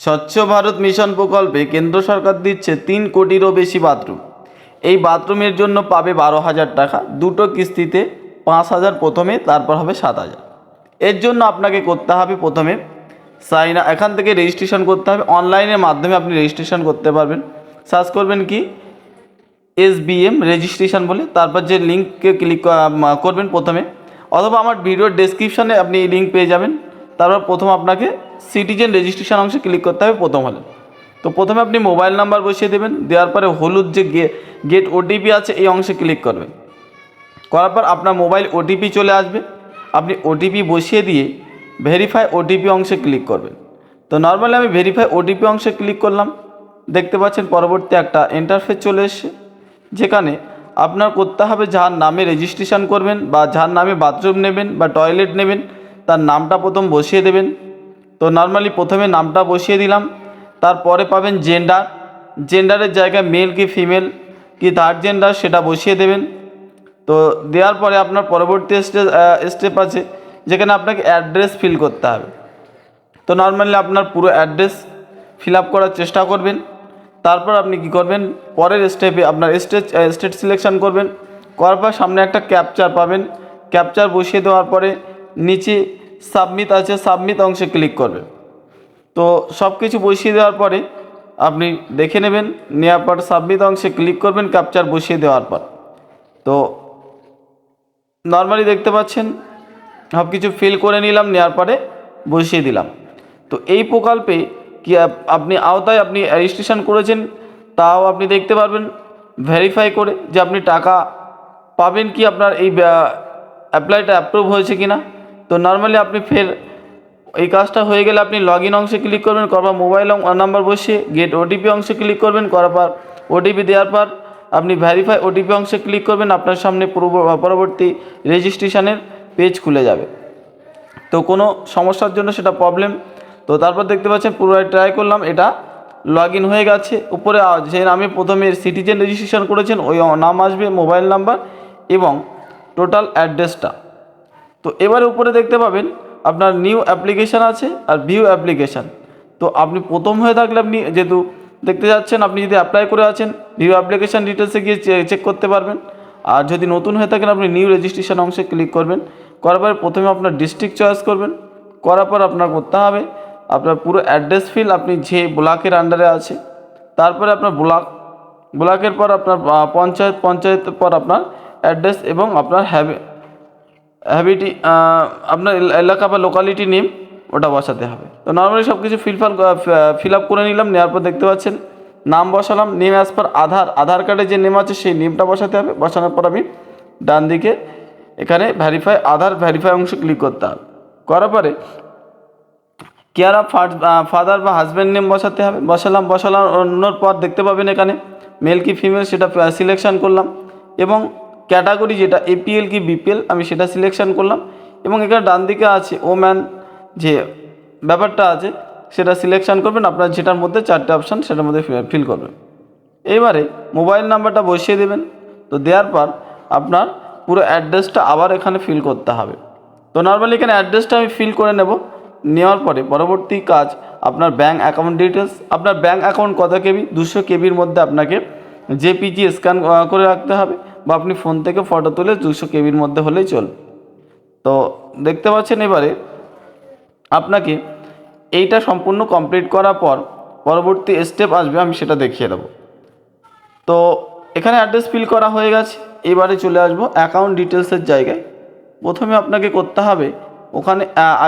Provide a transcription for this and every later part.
স্বচ্ছ ভারত মিশন প্রকল্পে কেন্দ্র সরকার দিচ্ছে তিন কোটিরও বেশি বাথরুম। এই বাথরুমের জন্য পাবে বারো হাজার টাকা, দুটো কিস্তিতে পাঁচ হাজার প্রথমে, তারপর হবে সাত হাজার। এর জন্য আপনাকে করতে হবে প্রথমে সাইন এখান থেকে রেজিস্ট্রেশন করতে হবে। অনলাইনের মাধ্যমে আপনি রেজিস্ট্রেশন করতে পারবেন। সার্চ করবেন কি? এস বিএম রেজিস্ট্রেশন বলে, তারপর যে লিঙ্ককে ক্লিক করবেন প্রথমে। অথবা আমার ভিডিওর ডেসক্রিপশনে আপনি লিঙ্ক পেয়ে যাবেন। তারপর প্রথম আপনাকে সিটিজেন রেজিস্ট্রেশন অংশে ক্লিক করতে হবে প্রথম হলে। তো প্রথমে আপনি মোবাইল নাম্বার বসিয়ে দেবেন, দেওয়ার পরে হলুদ যে গেট ওটিপি আছে এই অংশে ক্লিক করবেন। করার পর আপনার মোবাইল ওটিপি চলে আসবে। আপনি ওটিপি বসিয়ে দিয়ে ভেরিফাই ওটিপি অংশে ক্লিক করবেন। তো নর্মালি আমি ভেরিফাই ওটিপি অংশে ক্লিক করলাম। দেখতে পাচ্ছেন পরবর্তী একটা ইন্টারফেস চলে এসছে, যেখানে আপনার করতে হবে যার নামে রেজিস্ট্রেশন করবেন বা যার নামে বাথরুম নেবেন বা টয়লেট নেবেন। তার নামটা প্রথম বসিয়ে দেবেন। তো নর্মালি প্রথমে নামটা বসিয়ে দিলাম। তারপরে পাবেন জেন্ডার জেন্ডারের জায়গায় মেল কি ফিমেল কি থার্ড জেন্ডার সেটা বসিয়ে দেবেন। তো দেওয়ার পরে আপনার পরবর্তী স্টেপ আছে, যেখানে আপনাকে অ্যাড্রেস ফিল করতে হবে। তো নর্মালি আপনার পুরো অ্যাড্রেস ফিল আপ করার চেষ্টা করবেন। তারপর আপনি কি করবেন? পরের স্টেপে আপনার স্টেট স্টেট সিলেকশন করবেন। করার পর সামনে একটা ক্যাপচার পাবেন। ক্যাপচার বসিয়ে দেওয়ার পরে নিচে সাবমিট আছে সাবমিট অংশে ক্লিক করবেন তো সব কিছু বসিয়ে দেওয়ার পরে আপনি দেখে নেবেন, নেওয়ার পর সাবমিট অংশে ক্লিক করবেন ক্যাপচার বসিয়ে দেওয়ার পর। তো নর্মালি দেখতে পাচ্ছেন সব কিছু ফিল করে নিলাম, নেওয়ার পরে বসিয়ে দিলাম। তো এই প্রকল্পে কি আপনি আওতায় আপনি রেজিস্ট্রেশন করেছেন, তাও আপনি দেখতে পারবেন ভেরিফাই করে যে আপনি টাকা পাবেন কি আপনার এই অ্যাপ্লাইটা অ্যাপ্রুভ হয়েছে কি না তো নর্মালি আপনি ফের এই কাজটা হয়ে গেলে আপনি লগ ইন অংশে ক্লিক করবেন, করার মোবাইল নাম্বার বসিয়ে গেট ওটিপি অংশে ক্লিক করবেন, করার পর ওটিপি দেওয়ার পর আপনি ভ্যারিফাই ওটিপি অংশে ক্লিক করবেন, আপনার সামনে পূর্ব- পরবর্তী রেজিস্ট্রেশনের পেজ খুলে যাবে। তো কোনো সমস্যার জন্য সেটা প্রবলেম তো তারপর দেখতে পাচ্ছেন, পুরোটাই ট্রাই করলাম, এটা লগ ইন হয়ে গেছে। উপরে যে নামে প্রথমে সিটিজেন রেজিস্ট্রেশন করেছেন, ওই নাম আসবে মোবাইল নাম্বার এবং টোটাল অ্যাড্রেসটা তো এবারে উপরে দেখতে পাবেন আপনার নিউ অ্যাপ্লিকেশান আছে আর ভিউ অ্যাপ্লিকেশান তো আপনি প্রথম হয়ে থাকলে আপনি যেহেতু দেখতে যাচ্ছেন, আপনি যদি অ্যাপ্লাই করে আছেন ভিউ অ্যাপ্লিকেশান ডিটেলসে গিয়ে চেক করতে পারবেন। আর যদি নতুন হয়ে থাকেন, আপনি নিউ রেজিস্ট্রেশন অংশে ক্লিক করবেন। করার পরে প্রথমে আপনার ডিস্ট্রিক্ট চয়েস করবেন। করার পর আপনার করতে হবে, আপনার পুরো অ্যাড্রেস ফিল আপনি যে ব্লকের আন্ডারে আছে, তারপরে আপনার ব্লক ব্লকের পর আপনার পঞ্চায়েত, পঞ্চায়েতের পর আপনার অ্যাড্রেস এবং আপনার হ্যাবি হ্যাবিটি আপনার এল- এলাকা বা লোকালিটি নেম ওটা বসাতে হবে। তো নর্মালি সব কিছু ফিল ফাল আপ করে নিলাম, নেওয়ার পর দেখতে পাচ্ছেন, নাম বসালাম নেম অ্যাজ পার আধার আধার কার্ডে যে নেম আছে সেই নেমটা বসাতে হবে। বসানোর পর আমি ডান দিকে এখানে ভ্যারিফাই আধার ভ্যারিফাই অংশে ক্লিক করতে হবে। করার পরে কেয়ার অফ ফাদার বা হাজব্যান্ড নেম বসাতে হবে। বসালাম, বসানোর পর দেখতে পাবেন এখানে মেল কি ফিমেল সেটা সিলেকশন করলাম এবং ক্যাটাগরি যেটা এপিএল কি বিপিএল আমি সেটা সিলেকশন করলাম এবং এখানে ডান দিকে আছে ওম্যান যে ব্যাপারটা আছে, সেটা সিলেকশন করবেন, আপনার যেটার মধ্যে চারটে অপশান সেটার মধ্যে ফিল করবেন। এবারে মোবাইল নাম্বারটা বসিয়ে দেবেন, তো দেওয়ার পর আপনার পুরো অ্যাড্রেসটা আবার এখানে ফিল করতে হবে। তো নর্মালি এখানে অ্যাড্রেসটা আমি ফিল করে নেব, নেওয়ার পরে পরবর্তী কাজ আপনার ব্যাঙ্ক অ্যাকাউন্ট ডিটেলস আপনার ব্যাঙ্ক অ্যাকাউন্ট কত কেবি? দুশো কেবির মধ্যে আপনাকে জেপিজি স্ক্যান করে রাখতে হবে। বা আপনি ফোন থেকে ফটো তুলে দুশো কেবির মধ্যে হলেই চলবে তো দেখতে পাচ্ছেন এবারে আপনাকে এইটা সম্পূর্ণ কমপ্লিট করার পর পরবর্তী স্টেপ আসবে, আমি সেটা দেখিয়ে দেবো। তো এখানে অ্যাড্রেস ফিল করা হয়ে গেছে, এবারে চলে আসব অ্যাকাউন্ট ডিটেলসের জায়গায়। প্রথমে আপনাকে করতে হবে, ওখানে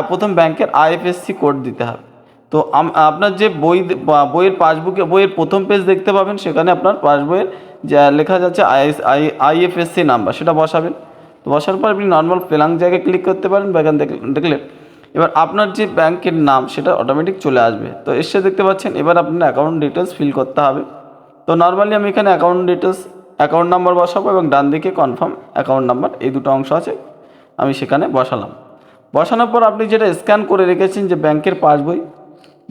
প্রথম ব্যাংকের আইএফএসসি কোড দিতে হবে। তো আপনার যে বই বইয়ের পাসবুকে, বইয়ের প্রথম পেজ দেখতে পাবেন, সেখানে আপনার পাসবইয়ের যা লেখা যাচ্ছে আইএস, আই আইএফএসসি নাম্বার, সেটা বসাবেন। তো বসার পর আপনি নর্মাল প্লাং জায়গায় ক্লিক করতে পারেন, বা এখানে দেখ- দেখলে এবার আপনার যে ব্যাংকের নাম, সেটা অটোমেটিক চলে আসবে। তো এসে দেখতে পাচ্ছেন, এবার আপনার অ্যাকাউন্ট ডিটেলস ফিল করতে হবে। তো নর্মালি আমি এখানে অ্যাকাউন্ট ডিটেলস অ্যাকাউন্ট নাম্বার বসাবো এবং ডান দিকে কনফার্ম অ্যাকাউন্ট নাম্বার এই দুটো অংশ আছে, আমি সেখানে বসালাম। বসানোর পর আপনি যেটা স্ক্যান করে রেখেছেন যে ব্যাংকের পাসবই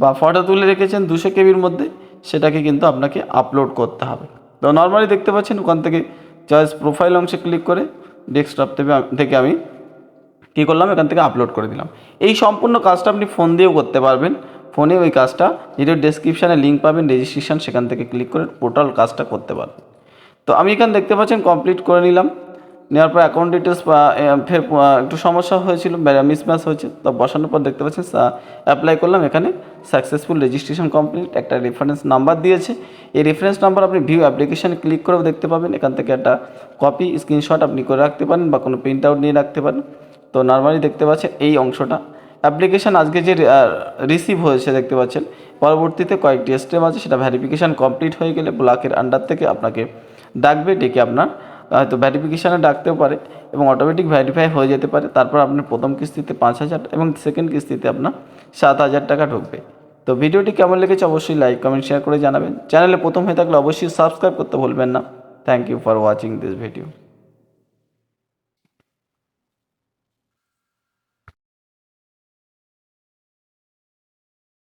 বা ফটো তুলে রেখেছেন দুশো কেবির মধ্যে, সেটাকে কিন্তু আপনাকে আপলোড করতে হবে। তো নর্মালি দেখতে পাচ্ছেন, ওখান থেকে চয়েস প্রোফাইল অংশে ক্লিক করে ডেস্কটপ থেকে থেকে আমি কী করলাম, এখান থেকে আপলোড করে দিলাম। এই সম্পূর্ণ কাজটা আপনি ফোন দিয়েও করতে পারবেন। ফোনে ওই কাজটা ভিডিও ডেসক্রিপশানে লিঙ্ক পাবেন রেজিস্ট্রেশন সেখান থেকে ক্লিক করে পোর্টাল কাজটা করতে পারবেন। তো আমি এখানে দেখতে পাচ্ছেন কমপ্লিট করে নিলাম। নেওয়ার পর অ্যাকাউন্ট ডিটেলস ফের একটু সমস্যা হয়েছিল মিসম্যাচ হয়েছে, তো বসানোর পর দেখতে পাচ্ছেন অ্যাপ্লাই করলাম, এখানে সাকসেসফুল রেজিস্ট্রেশন কমপ্লিট একটা রেফারেন্স নাম্বার দিয়েছে। এই রেফারেন্স নাম্বার আপনি ভিউ অ্যাপ্লিকেশানে ক্লিক করেও দেখতে পাবেন, এখান থেকে একটা কপি স্ক্রিনশট আপনি করে রাখতে পারেন, বা, কোনো প্রিন্ট আউট নিয়ে রাখতে পারেন। তো নর্মালি দেখতে পাচ্ছেন, এই অংশটা। অ্যাপ্লিকেশান আজকে যে রিসিভ হয়েছে, দেখতে পাচ্ছেন, পরবর্তীতে কয়েকটি স্টেপ আছে, সেটা ভ্যারিফিকেশান কমপ্লিট হয়ে গেলে ব্লকের আন্ডার থেকে আপনাকে ডাকবে, ডেকে আপনার হয়তো ভ্যারিফিকেশানে ডাকতেও পারে এবং অটোমেটিক ভ্যারিফাই হয়ে যেতে পারে। তারপর আপনার প্রথম কিস্তিতে পাঁচ হাজার এবং সেকেন্ড কিস্তিতে আপনার সাত হাজার টাকা ঢুকবে। তো ভিডিওটি কেমন লেগেছে অবশ্যই লাইক কমেন্ট শেয়ার করে জানাবেন। চ্যানেলে প্রথম হয়ে থাকলে অবশ্যই সাবস্ক্রাইব করতে ভুলবেন না। Thank you for watching this video